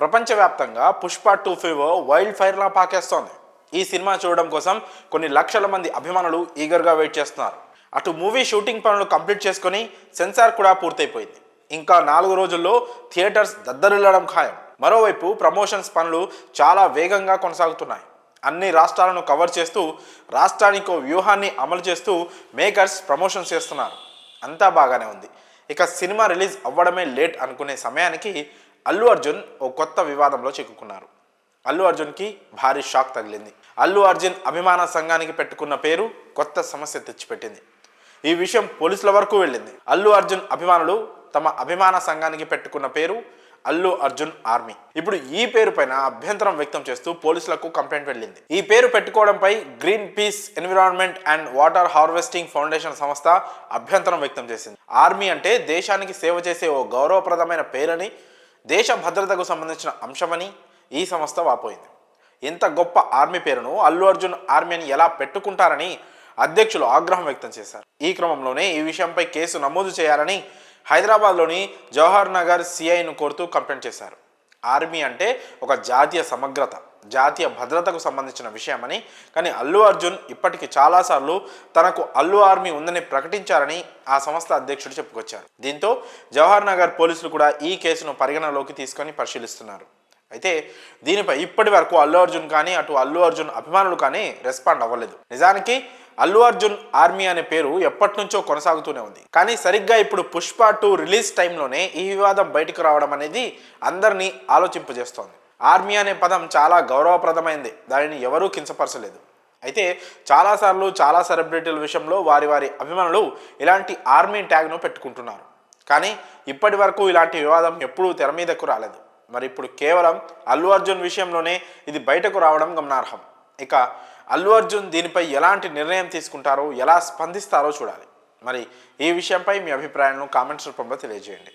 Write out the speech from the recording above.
ప్రపంచవ్యాప్తంగా Pushpa two fever wild ఫైర్లా పాకేస్తోంది. ఈ సినిమా చూడడం కోసం కొన్ని లక్షల మంది అభిమానులు ఈగర్గా వెయిట్ చేస్తున్నారు. అటు మూవీ షూటింగ్ పనులు కంప్లీట్ చేసుకొని సెన్సార్ కూడా పూర్తయిపోయింది. ఇంకా నాలుగు రోజుల్లో థియేటర్స్ దద్దరిల్లడం ఖాయం. మరోవైపు ప్రమోషన్స్ పనులు చాలా వేగంగా కొనసాగుతున్నాయి. అన్ని రాష్ట్రాలను కవర్ చేస్తూ రాష్ట్రానికి వ్యూహాన్ని అమలు చేస్తూ మేకర్స్ ప్రమోషన్స్ చేస్తున్నారు. అంతా బాగానే ఉంది. ఇక సినిమా రిలీజ్ అవ్వడమే లేట్ అనుకునే సమయానికి అల్లు అర్జున్ ఓ కొత్త వివాదంలో చిక్కుకున్నారు. అల్లు అర్జున్కి భారీ షాక్ తగిలింది. అల్లు అర్జున్ అభిమాన సంఘానికి పెట్టుకున్న పేరు కొత్త సమస్య తెచ్చిపెట్టింది. ఈ విషయం పోలీసుల వరకు వెళ్ళింది. అల్లు అర్జున్ అభిమానులు తమ అభిమాన సంఘానికి పెట్టుకున్న పేరు అల్లు అర్జున్ ఆర్మీ. ఇప్పుడు ఈ పేరు పైన అభ్యంతరం వ్యక్తం చేస్తూ పోలీసులకు కంప్లైంట్ వెళ్ళింది. ఈ పేరు పెట్టుకోవడంపై green peace environment and water harvesting foundation సంస్థ అభ్యంతరం వ్యక్తం చేసింది. ఆర్మీ అంటే దేశానికి సేవ చేసే ఓ గౌరవప్రదమైన పేరని దేశ భద్రతకు సంబంధించిన అంశమని ఈ సంస్థ వాపోయింది. ఇంత గొప్ప ఆర్మీ పేరును అల్లు అర్జున్ ఆర్మీ అని ఎలా పెట్టుకుంటారని అధ్యక్షులు ఆగ్రహం వ్యక్తం చేశారు. ఈ క్రమంలోనే ఈ విషయంపై కేసు నమోదు చేయాలని హైదరాబాద్లోని జవహర్ నగర్ సిఐను కోరుతూ కంప్లైంట్ చేశారు. ఆర్మీ అంటే ఒక జాతీయ సమగ్రత జాతీయ భద్రతకు సంబంధించిన విషయమని కానీ అల్లు అర్జున్ ఇప్పటికి చాలాసార్లు తనకు అల్లు ఆర్మీ ఉందని ప్రకటించారని ఆ సంస్థ అధ్యక్షుడు చెప్పుకొచ్చారు. దీంతో జవహర్ నగర్ పోలీసులు కూడా ఈ కేసును పరిగణలోకి తీసుకొని పరిశీలిస్తున్నారు. అయితే దీనిపై ఇప్పటి వరకు అల్లు అర్జున్ కానీ అటు అల్లు అర్జున్ అభిమానులు కానీ రెస్పాండ్ అవ్వలేదు. నిజానికి అల్లు అర్జున్ ఆర్మీ అనే పేరు ఎప్పటి నుంచో కొనసాగుతూనే ఉంది. కానీ సరిగ్గా ఇప్పుడు పుష్ప టూ రిలీజ్ టైంలోనే ఈ వివాదం బయటకు రావడం అనేది అందరినీ ఆలోచింపజేస్తోంది. ఆర్మీ అనే పదం చాలా గౌరవప్రదమైంది. దానిని ఎవరూ కించపరచలేదు. అయితే చాలాసార్లు చాలా సెలబ్రిటీల విషయంలో వారి వారి అభిమానులు ఇలాంటి ఆర్మీ ట్యాగ్ను పెట్టుకుంటున్నారు. కానీ ఇప్పటి వరకు ఇలాంటి వివాదం ఎప్పుడూ తెర మీదకు రాలేదు. మరి ఇప్పుడు కేవలం అల్లు అర్జున్ విషయంలోనే ఇది బయటకు రావడం గమనార్హం. ఇక అల్లు అర్జున్ దీనిపై ఎలాంటి నిర్ణయం తీసుకుంటారో ఎలా స్పందిస్తారో చూడాలి. మరి ఈ విషయంపై మీ అభిప్రాయాలను కామెంట్స్ రూపంలో తెలియజేయండి.